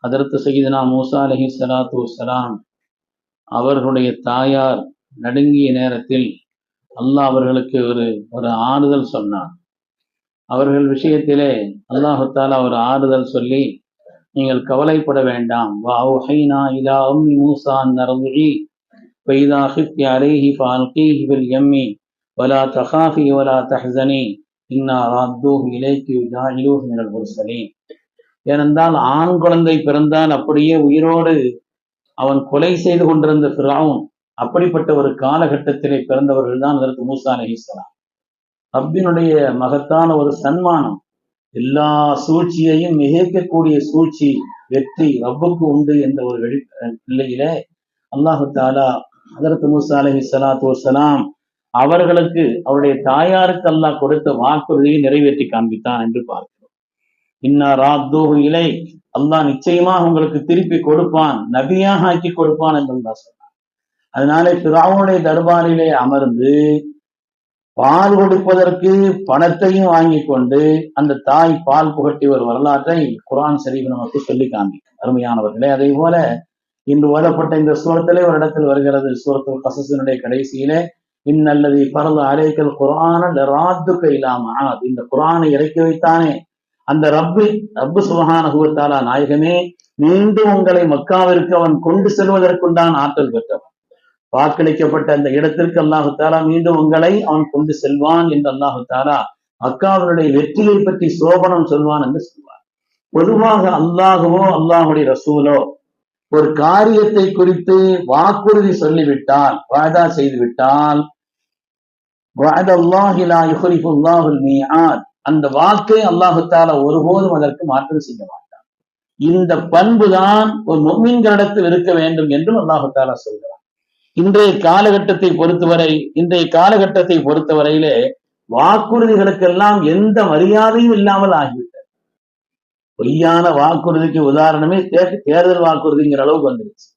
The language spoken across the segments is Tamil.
அதற்கு செய்தனா மூசா அலஹி சலாத்து வலாம் அவர்களுடைய தாயார் நடுங்கிய நேரத்தில் அல்லாஹ் அவர்களுக்கு ஒரு ஒரு ஆறுதல் சொன்னார். அவர்கள் விஷயத்திலே அல்லாஹால ஒரு ஆறுதல் சொல்லி நீங்கள் கவலைப்பட வேண்டாம். வாஹைனா இதா அம்மி மூசா நரதுகி பெய்தா ஹிஃப்தி வலா தஹாஃபி இன்னா ராத்தூஹ் இலைக்கு ஏனென்றால் ஆண் குழந்தை பிறந்தால் அப்படியே உயிரோடு அவன் கொலை செய்து கொண்டிருந்த பிறாவும் அப்படிப்பட்ட ஒரு காலகட்டத்திலே பிறந்தவர்கள் தான் அதற்கு மூசா அலைஹிஸ்ஸலாம் ரப்பினுடைய மகத்தான ஒரு சன்மானம் எல்லா சூழ்ச்சியையும் மிகைக்கக்கூடிய சூழ்ச்சி வெற்றி ரப்புக்கு உண்டு என்ற ஒரு வெளி நிலையில அல்லாஹு தாலா அதற்கு மூசா அலஹி சலாத்து வலாம் அவர்களுக்கு அவருடைய தாயாருக்கு அல்லாஹ் கொடுத்த வாக்குறுதியை நிறைவேற்றி காண்பித்தான் என்று பார்க்க இன்னா இலை. அல்லாஹ் நிச்சயமாக உங்களுக்கு திருப்பி கொடுப்பான் நபியாக ஆக்கி கொடுப்பான் என்று தான் சொன்னான். அதனாலே பிராவுடைய தர்பாரிலே அமர்ந்து பால் கொடுப்பதற்கு பணத்தையும் வாங்கி கொண்டு அந்த தாய் பால் புகட்டி ஒரு வரலாற்றை குரான் ஷரீஃப் நமக்கு சொல்லி காண்பிக்கும். அருமையானவர்களே அதே போல இன்று ஓதப்பட்ட இந்த சூரத்திலே ஒரு இடத்தில் வருகிறது சூரத்தில் கசசினுடைய கடைசியிலே இன்னல்லதி பரல அலைக்கல் குரான ராத்துக்கு இல்லாம இந்த குரானை இறக்கி வைத்தானே அந்த ரப்பு ரப்பு சுபஹானகுவத்தாலா நாயகமே மீண்டும் உங்களை மக்காவிற்கு அவன் கொண்டு செல்வதற்குண்டான் ஆற்றல் பெற்றவன். வாக்களிக்கப்பட்ட அந்த இடத்திற்கு அல்லாஹு தாலா மீண்டும் உங்களை அவன் கொண்டு செல்வான் என்று அல்லாஹு தாலா மக்காவினுடைய வெற்றியை பற்றி சோபனம் சொல்வான் என்று சொல்வார் பொதுவாக அல்லாஹுவோ அல்லாஹுடைய ரசூலோ ஒரு காரியத்தை குறித்து வாக்குறுதி சொல்லிவிட்டால் வாதா செய்து விட்டால் அந்த வாக்கை அல்லாஹு ஒருபோதும் அதற்கு மாற்றம் செய்ய மாட்டான். இந்த பண்புதான் ஒரு மொம்மின்களிடத்தில் இருக்க வேண்டும் என்றும் அல்லாஹு தாலா சொல்கிறான். இன்றைய காலகட்டத்தை பொறுத்தவரை இன்றைய காலகட்டத்தை பொறுத்தவரையிலே வாக்குறுதிகளுக்கெல்லாம் எந்த மரியாதையும் இல்லாமல் ஆகிவிட்டது. பொய்யான வாக்குறுதிக்கு உதாரணமே தேர்தல் வாக்குறுதிங்கிற அளவுக்கு வந்துருச்சு.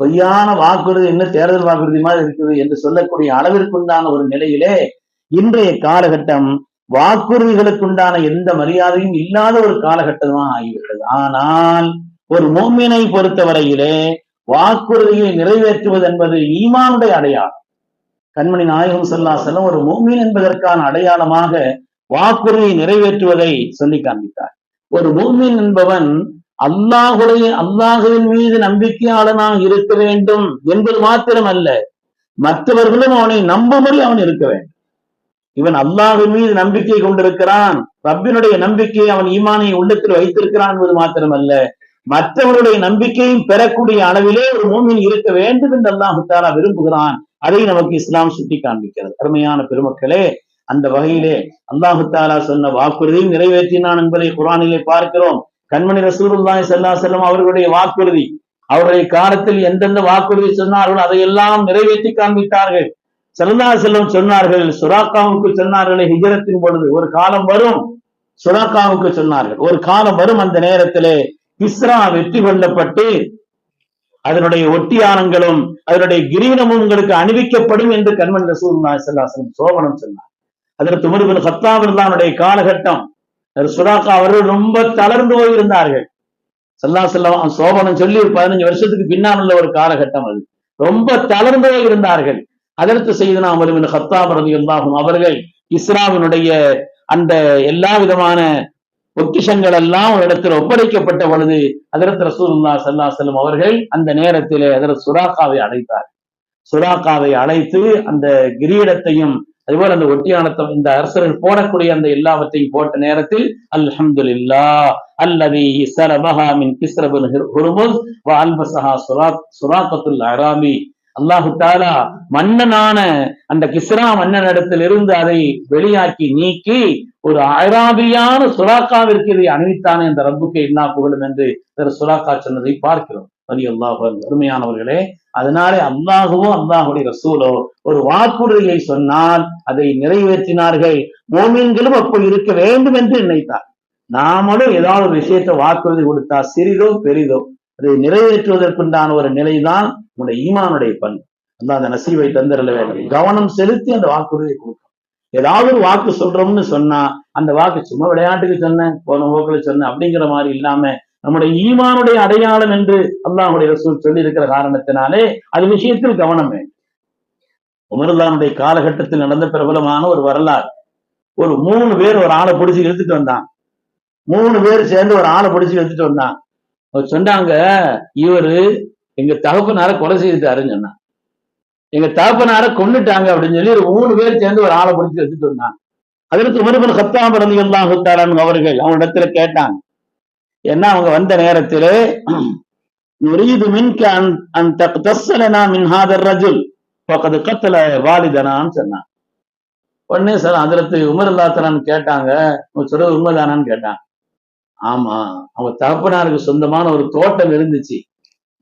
பொய்யான வாக்குறுதி என்ன தேர்தல் வாக்குறுதி மாதிரி இருக்குது என்று சொல்லக்கூடிய அளவிற்குண்டான ஒரு நிலையிலே இன்றைய காலகட்டம் வாக்குறுதிகளுக்குண்டான எந்த மரியாதையும் இல்லாத ஒரு காலகட்டமாக ஆகிவிட்டது. ஆனால் ஒரு மோமினை பொறுத்தவரையிலே வாக்குறுதியை நிறைவேற்றுவது என்பது ஈமானுடைய அடையாளம். கண்மணி நாயகம் சொல்லா செல்லம் ஒரு மோமீன் என்பதற்கான அடையாளமாக வாக்குறுதியை நிறைவேற்றுவதை சொல்லி காண்பித்தார். ஒரு மோமீன் என்பவன் அல்லாஹுடைய அல்லாஹுவின் மீது நம்பிக்கையாளனாக இருக்க வேண்டும் என்பது மாத்திரம் அல்ல மற்றவர்களும் அவனை நம்பும்படி அவன் இருக்க வேண்டும். இவன் அல்லாஹின் மீது நம்பிக்கை கொண்டிருக்கிறான். ரப்பினுடைய நம்பிக்கையை அவன் ஈமானை உள்ளத்தில் வைத்திருக்கிறான் என்பது மாத்திரமல்ல. மற்றவருடைய நம்பிக்கையும் பெறக்கூடிய அளவிலே ஒரு மூமின் இருக்க வேண்டும் என்று அல்லாஹு தாலா விரும்புகிறான். அதை நமக்கு இஸ்லாம் சுட்டி காண்பிக்கிறது. அருமையான பெருமக்களே அந்த வகையிலே அல்லாஹு தாலா சொன்ன வாக்குறுதியும் நிறைவேற்றினான் என்பதை குரானிலே பார்க்கிறோம். கண்மணி ரசூருல்லாய் சல்லா செல்லம் அவர்களுடைய வாக்குறுதி அவருடைய காலத்தில் எந்தெந்த வாக்குறுதி சொன்னார்கள் அதையெல்லாம் நிறைவேற்றி காண்பித்தார்கள். செல்லா செல்லம் சொன்னார்கள் சுராக்காவுக்கு சொன்னார்களே ஹிஜரத்தின் பொழுது. ஒரு காலம் வரும் சுராக்காவுக்கு சொன்னார்கள். ஒரு காலம் வரும் அந்த நேரத்திலே இஸ்ரா வெற்றி கொள்ளப்பட்டு அதனுடைய ஒட்டியானங்களும் அதனுடைய கிரீனமும் உங்களுக்கு அணிவிக்கப்படும் என்று கண்மன் ரசூல்லாசலம் சோபனம் சொன்னார். அதற்கு முருகன் ஹத்தாவினுடைய காலகட்டம் சுராக்கா அவர்கள் ரொம்ப தளர்ந்து போயிருந்தார்கள். சல்லா செல்லம் சோபனம் சொல்லி ஒரு பதினஞ்சு வருஷத்துக்கு பின்னால் உள்ள ஒரு காலகட்டம் அது. ரொம்ப தளர்ந்து போயிருந்தார்கள். அதற்கு செய்து அமருவின் ஹத்தாப் ரதி அல்லாஹும் அவர்கள் இஸ்ராவினுடைய அந்த எல்லா விதமான பொக்கிஷங்கள் எல்லாம் ஒரு இடத்துல ஒப்படைக்கப்பட்ட பொழுது அதரத் ரசூல்லா சல்லா செல்லும் அவர்கள் அந்த நேரத்திலே அதரத் சுராக்காவை அழைத்தார் சுராக்காவை அழைத்து அந்த கிரீடத்தையும் அதுபோல் அந்த ஒட்டியானத்தை இந்த அரசர்கள் போடக்கூடிய அந்த எல்லாவற்றையும் போட்ட நேரத்தில் அல்ஹம்துலில்லா அல்லது சரபஹா மின் கிஸ்ரபன் ஹுருமுஸ் வ அல்பசஹா சுரா சுராக்கத்துல் அராமி அல்லாஹு தாலா மன்னனான அந்த கிஸ்ரா மன்னனிடத்திலிருந்து அதை வெளியாக்கி நீக்கி ஒரு அராபியான சுராக்காவிற்கு இதை அணிவித்தானே இந்த ரப்புக்கு என்ன புகழும் என்று சுராக்கா சொன்னதை பார்க்கிறோம். அது அல்லாஹ் அருமையானவர்களே அதனாலே அல்லாஹுவோ அல்லாஹுடைய ரசூலோ ஒரு வாக்குறுதியை சொன்னால் அதை நிறைவேற்றினார்கள். மோமின்களும் அப்படி இருக்க வேண்டும் என்று நினைத்தார். நாமளும் ஏதாவது ஒரு விஷயத்தை வாக்குறுதி கொடுத்தா சிறிதோ பெரிதோ அதை நிறைவேற்றுவதற்குண்டான ஒரு நிலைதான் உன்னுடைய ஈமானுடைய பண் அந்த அந்த நசீவை தந்திரல வேண்டும். கவனம் செலுத்தி அந்த வாக்குறுதியை கொடுக்கும் ஏதாவது ஒரு வாக்கு சொல்றோம்னு சொன்னா அந்த வாக்கு சும்மா விளையாட்டுக்கு சொன்னேன் போன போக்கில் சொன்னேன் அப்படிங்கிற மாதிரி இல்லாம நம்முடைய ஈமானுடைய அடையாளம் என்று அல்லாஹுடைய ரசூல் சொல்லி இருக்கிற காரணத்தினாலே அது விஷயத்தில் கவனம் வேண்டும். உமர்லானுடைய காலகட்டத்தில் நடந்த பிரபலமான ஒரு வரலாறு. ஒரு மூணு பேர் ஒரு ஆளை பிடிச்சி இழுத்துட்டு வந்தான். மூணு பேர் சேர்ந்து ஒரு ஆளை பிடிச்சி இழுத்துட்டு வந்தான். அவர் சொன்னாங்க இவரு எங்க தகப்பனார கொலை செய்துட்டாருன்னு சொன்னான். எங்க தகப்பனார கொண்டுட்டாங்க அப்படின்னு சொல்லி ஒரு மூணு பேர் சேர்ந்து ஒரு ஆளை பிடிச்சி வச்சுட்டு இருந்தான் அதற்கு உமர்பன் ஹத்தாம் பிறந்து எல்லாம் ஹுத்தாரன் அவர்கள் அவனிடத்துல கேட்டாங்க ஏன்னா அவங்க வந்த நேரத்தில் நுரீது மின்க அன் அன் தஸ்ஸலனா மின் ரஜுல் பக்கத்து கத்தல வாலிதனான்னு சொன்னான். உடனே சார் அதிரத்து உமர் இல்லாத்தனான்னு கேட்டாங்க சொல்றது உண்மைதானான்னு கேட்டான் ஆமா அவங்க தகப்பனாருக்கு சொந்தமான ஒரு தோட்டம் இருந்துச்சு.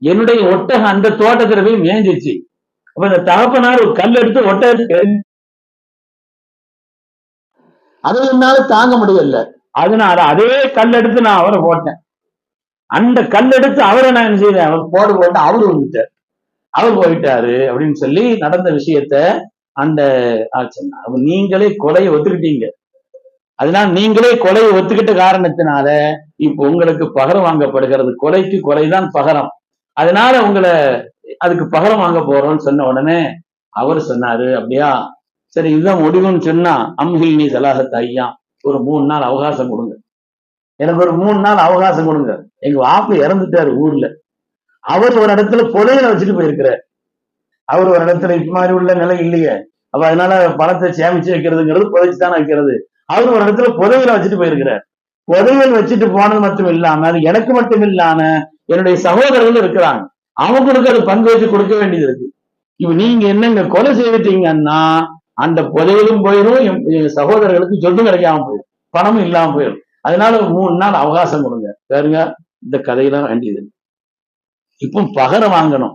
என்னுடைய ஒட்டகம் அந்த தோட்டத்துல போய் மேய்ஞ்சிச்சு அப்ப இந்த தகப்பனார் ஒரு கல் எடுத்து ஒட்டகத்துக்கு அதை என்னால தாங்க முடியல. அதனால அதே கல் எடுத்து நான் அவரை போட்டேன். அந்த கல் எடுத்து அவரை நான் என்ன செய்தேன்? அவர் போட போட்டு அவரு வந்துட்டார். அவர் போயிட்டாரு அப்படின்னு சொல்லி நடந்த விஷயத்த அந்த சொன்னார் நீங்களே கொலையை ஒத்துக்கிட்டீங்க. அதனால நீங்களே கொலையை ஒத்துக்கிட்ட காரணத்தினால இப்ப உங்களுக்கு பகரம் வாங்கப்படுகிறது. கொலைக்கு கொலைதான் பகரம். அதனால உங்களை அதுக்கு பகரம் வாங்க போறோம்னு சொன்ன உடனே அவர் சொன்னாரு அப்படியா? சரி இதுதான் முடிவுன்னு சொன்னா அம்ஹில் நீ சலாகத் ஐயா. ஒரு மூணு நாள் அவகாசம் கொடுங்க. எனக்கு ஒரு மூணு நாள் அவகாசம் கொடுங்க. எங்க வாப்பு இறந்துட்டாரு ஊர்ல. அவர் ஒரு இடத்துல புலையில வச்சுட்டு போயிருக்கிறார். அவர் ஒரு இடத்துல இப்ப மாதிரி உள்ள நிலை இல்லையே. அப்ப அதனால பணத்தை சேமிச்சு வைக்கிறதுங்கிறது புதைச்சு தானே வைக்கிறது. அவர் ஒரு இடத்துல புதையல வச்சுட்டு போயிருக்கிறார். புதையல் வச்சுட்டு போனது மட்டும் இல்லாம அது எனக்கு மட்டும் இல்லாம என்னுடைய சகோதரர்கள் இருக்கிறாங்க. அவங்களுக்கு அது பங்கு வச்சு கொடுக்க வேண்டியது இருக்கு. இப்ப நீங்க என்னங்க கொலை செய்துட்டீங்கன்னா அந்த புதையலும் போயிடும் என் சகோதரர்களுக்கு சொத்து கிடைக்காம போயிடும் பணமும் இல்லாம போயிடும் அதனால ஒரு மூணு நாள் அவகாசம் கொடுங்க. பாருங்க இந்த கதையெல்லாம் வேண்டியது இப்போ பகரம் வாங்கணும்.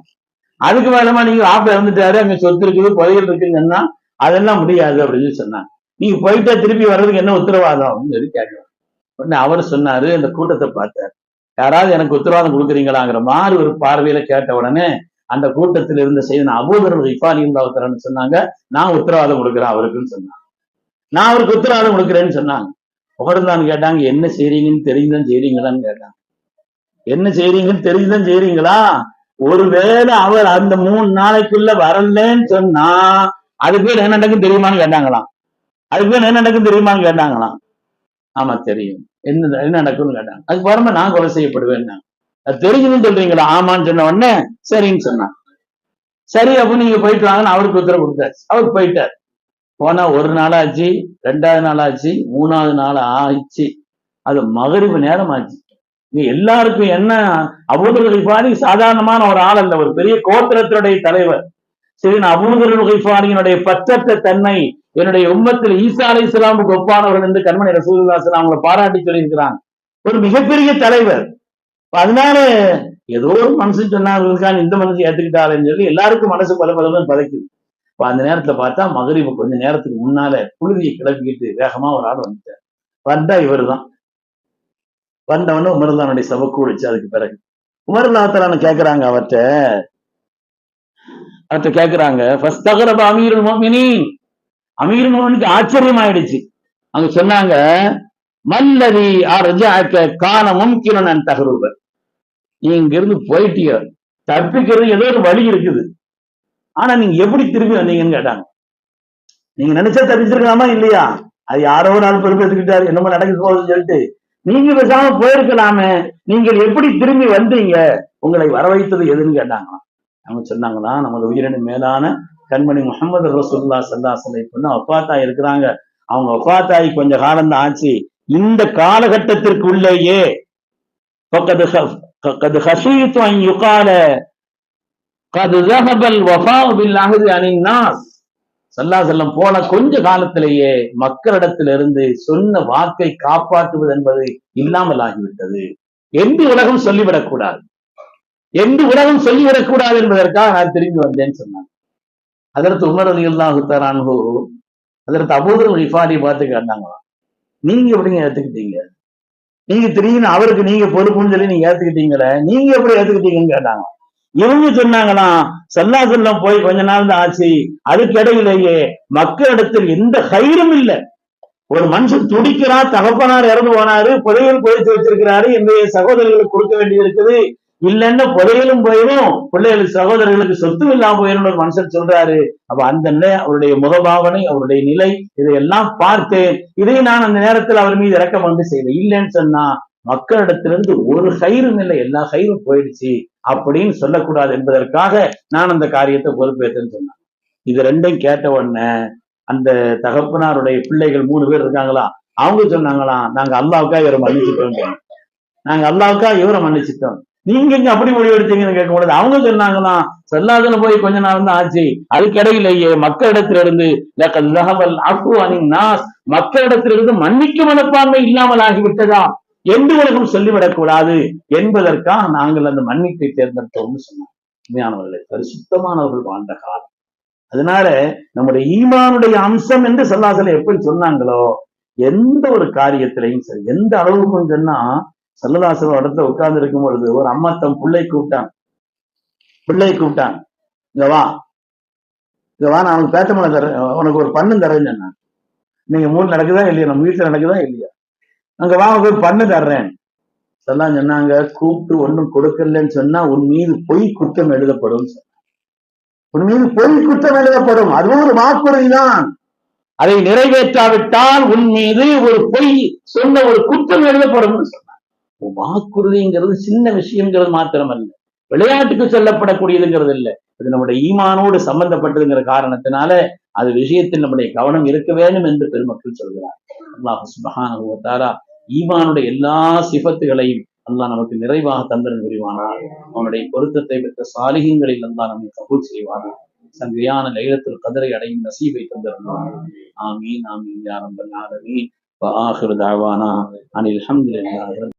அதுக்கு மேலமா நீங்க ஆப்பிள் இருந்துட்டாரு அங்க சொத்து இருக்குது புதையல் இருக்குங்கன்னா அதெல்லாம் முடியாது அப்படின்னு சொன்னாங்க. நீங்க போயிட்டா திருப்பி வர்றதுக்கு என்ன உத்தரவாதம்? அப்படின்னு சொல்லி கேட்கலாம் உடனே அவர் சொன்னாரு அந்த கூட்டத்தை பார்த்தார். யாராவது எனக்கு உத்தரவாதம் கொடுக்குறீங்களாங்கிற மாதிரி ஒரு பார்வையில கேட்ட உடனே அந்த கூட்டத்தில் இருந்த செய்தி அபூதர்கள் இஃபாலி உண்டாவத்தரன்னு சொன்னாங்க நான் உத்தரவாதம் கொடுக்குறேன் அவருக்குன்னு சொன்னாங்க. நான் அவருக்கு உத்தரவாதம் கொடுக்குறேன்னு சொன்னாங்க. புகழ்ந்தான் கேட்டாங்க என்ன செய்றீங்கன்னு தெரிஞ்சுதான் செய்றீங்களான்னு கேட்டாங்க. என்ன செய்றீங்கன்னு தெரிஞ்சுதான் செய்றீங்களா? ஒருவேளை அவர் அந்த மூணு நாளைக்குள்ள வரலன்னு சொன்னா அதுக்கு பேர் என்ன நடக்கும் தெரியுமான்னு கேட்டாங்களாம். அதுக்கு என்ன நடக்கும் தெரியுமான்னு கேட்டாங்களாம். ஆமா தெரியும். என்ன என்ன நடக்கும்னு கேட்டாங்க. அதுக்கு பாருங்க நான் கொலை செய்யப்படுவேன் அது தெரிஞ்சுன்னு சொல்றீங்களா? ஆமான்னு சொன்ன உடனே சரின்னு சொன்னான். சரி அப்ப நீங்க போயிட்டு வாங்கன்னு அவருக்கு உத்தரவு கொடுத்தாச்சு. அவர் போயிட்டார். போனா ஒரு நாள் ஆச்சு ரெண்டாவது நாள் ஆச்சு மூணாவது நாள் ஆயிடுச்சு. அது மகரிவு நேரம் ஆச்சு எல்லாருக்கும் என்ன அபூதர் பாதி சாதாரணமான ஒரு ஆள் அல்ல. ஒரு பெரிய கோத்திரத்தினுடைய தலைவர். சரி நான் அபூதர் கிஃபாரியினுடைய தன்மை என்னுடைய உம்மத்தில் ஈசா அலை இஸ்லாமுக்கு ஒப்பானவர்கள் என்று கண்மணி ரசூல்லாசன் அவங்களை பாராட்டி சொல்லியிருக்கிறான். ஒரு மிகப்பெரிய தலைவர். அதனால ஏதோ ஒரு மனுஷன் சொன்னாங்க இந்த மனுஷன் ஏத்துக்கிட்டாருன்னு சொல்லி எல்லாருக்கும் மனசு பல பலமே பதைக்குது. இப்ப அந்த நேரத்துல பார்த்தா மகரிபு கொஞ்ச நேரத்துக்கு முன்னால குளிரியை கிளப்பிக்கிட்டு வேகமா ஒரு ஆள் வந்துட்டார். வந்தா இவர்தான். வந்தவன உமர்தானுடைய சபை கூடிச்சு அதுக்கு பிறகு. உமர்லாத்தலான்னு கேக்குறாங்க அவர்கிட்ட அவர்கிட்ட கேக்குறாங்க ஃபஸ்தகரப அமீருல் முஃமினீன். அமீருல் ஆச்சரியம் ஆயிடுச்சு அவங்க சொன்னாங்க மல்லதி அர்ஜாக்க கான மும்கினன் அன் நீ இங்க இருந்து போயிட்டீங்க தப்பிக்கிறது ஏதோ ஒரு வழி இருக்குது. ஆனா நீங்க எப்படி திரும்பி வந்தீங்கன்னு கேட்டாங்க. நீங்க நினைச்சா தப்பிச்சிருக்கலாமா இல்லையா? அது யாரோ ஒரு ஆள் பொறுப்பேற்றுக்கிட்டாரு என்னமோ நடக்க போகுதுன்னு சொல்லிட்டு. நீங்க பேசாம போயிருக்கலாமே. நீங்கள் எப்படி திரும்பி வந்தீங்க? உங்களை வர வைத்தது எதுன்னு கேட்டாங்களாம். அவங்க சொன்னாங்கன்னா நமது உயிரின மேலான கண்மணி முகமது ரசூல்லா சல்லா சலை பொண்ணு ஒப்பாத்தா இருக்கிறாங்க. அவங்க ஒப்பாத்தாயி கொஞ்ச காலம் தான் ஆச்சு. இந்த காலகட்டத்திற்குள்ளேயே யுகால கது ரஹபல் வஃபாவு பில் சல்லா செல்லம் போன கொஞ்ச காலத்திலேயே மக்களிடத்திலிருந்து சொன்ன வாக்கை காப்பாற்றுவது என்பது இல்லாமல் ஆகிவிட்டது. எந்த உலகம் சொல்லிவிடக்கூடாது. என்று உலகம் சொல்லிவிடக்கூடாது என்பதற்காக நான் திரும்பி வந்தேன்னு சொன்னாங்க. அதற்கு உமர் அலி அதற்கு அபூதர் இஃபாரி பார்த்து கேட்டாங்களாம் நீங்க எப்படிங்க ஏத்துக்கிட்டீங்க? நீங்க திடீர்னு அவருக்கு நீங்க பொறுப்புன்னு சொல்லி நீங்க ஏத்துக்கிட்டீங்களே நீங்க எப்படி ஏத்துக்கிட்டீங்கன்னு கேட்டாங்க இவங்க சொன்னாங்கன்னா சல்லா செல்லம் போய் கொஞ்ச நாள் தான் ஆச்சு அதுக்கிடையிலேயே மக்களிடத்தில் எந்த கயிறும் இல்லை. ஒரு மனுஷன் துடிக்கிறா தகப்பனார் இறந்து போனாரு புதையல் புதைச்சு வச்சிருக்கிறாரு என்னுடைய சகோதரர்களுக்கு கொடுக்க வேண்டியிருக்குது இல்லைன்னா புதையிலும் போயிடும். பிள்ளைகளுக்கு சகோதரர்களுக்கு சொத்தும் இல்லாம போயிடும் ஒரு மனுஷன் சொல்றாரு. அப்ப அந்த அவருடைய முகபாவனை அவருடைய நிலை இதையெல்லாம் பார்த்தேன். இதை நான் அந்த நேரத்தில் அவர் மீது இறக்கம் வந்து செய்தேன். இல்லைன்னு சொன்னா மக்களிடத்திலிருந்து ஒரு கயிறும் இல்லை. எல்லா கயிறும் போயிடுச்சு அப்படின்னு சொல்லக்கூடாது என்பதற்காக நான் அந்த காரியத்தை பொறுப்பேற்றேன்னு சொன்னேன் இது ரெண்டும் கேட்ட உடனே அந்த தகப்பனாருடைய பிள்ளைகள் மூணு பேர் இருக்காங்களா? அவங்க சொன்னாங்களாம் நாங்க அல்லாவுக்கா இவரை மன்னிச்சுட்டோம். நாங்க அல்லாவுக்கா இவரை மன்னிச்சுட்டோம். நீங்க இங்க அப்படி முடிவு எடுத்தீங்கன்னு கூடாது அவங்க சொன்னாங்கன்னா சொல்லாதுன்னு போய் கொஞ்ச நாள் தான் ஆச்சு. அதுக்கிடையிலேயே மக்களிடத்திலிருந்து மக்களிடத்திலிருந்து மன்னிக்கும் மனப்பான்மை இல்லாமல் ஆகிவிட்டதா? எந்த உலகம் சொல்லிவிடக் கூடாது என்பதற்காக நாங்கள் அந்த மன்னிப்பை தேர்ந்தெடுத்தோம்னு சொன்னோம் உண்மையானவர்களை பரிசுத்தமானவர்கள் வாழ்ந்த காலம். அதனால நம்முடைய ஈமானுடைய அம்சம் என்று சொல்லாசலை எப்படி சொன்னாங்களோ எந்த ஒரு காரியத்திலையும் சரி எந்த அளவுக்கும் சொன்னா சல்லதாசன் இடத்துல உட்கார்ந்து இருக்கும் பொழுது ஒரு அம்மா தம் பிள்ளை கூப்பிட்டான். பிள்ளை கூப்பிட்டான். இங்க வா. இங்க வா நான் உனக்கு பேத்தமலை தரேன் உனக்கு ஒரு பண்ணு தரேன்னு சொன்னான். நீங்க மூணு நடக்குதா இல்லையா? நம்ம வீட்டுல நடக்குதா இல்லையா? அங்க வாங்க போய் பண்ணு தர்றேன். சொல்லாம் சொன்னாங்க கூப்பிட்டு ஒண்ணும் கொடுக்கலன்னு சொன்னா உன் மீது பொய் குற்றம் எழுதப்படும் உன் மீது பொய் குற்றம் எழுதப்படும். அதுவும் ஒரு வாக்குறுதி தான். அதை நிறைவேற்றாவிட்டால் உன் மீது ஒரு பொய் சொன்ன ஒரு குற்றம் எழுதப்படும் சொன்னார் வாக்குறுதிங்கிறது சின்ன விஷயங்கிறது மாத்திரமல்ல விளையாட்டுக்கு சொல்லப்படக்கூடியதுங்கிறது இல்லை இது நம்முடைய ஈமானோடு சம்பந்தப்பட்டதுங்கிற காரணத்தினால அது விஷயத்தில் நம்முடைய கவனம் இருக்க வேண்டும் என்று பெருமக்கள் சொல்கிறார் அல்லாஹ் சுபஹான ஈமானுடைய எல்லா சிபத்துகளையும் அல்லாஹ் நமக்கு நிறைவாக தந்திரன் புரிவானார் அவனுடைய பொருத்தத்தை பெற்ற சாலிகங்களில் அல்லாஹ் நம்மை கபூல் செய்வானார் சங்கையான லைலத்தில் கதரை அடையும் நசீபை தந்திருந்தார் ஆமீன் ஆமீன் யாரம்பல் ஆலமீன் وآخر دعوانا عن الحمد لله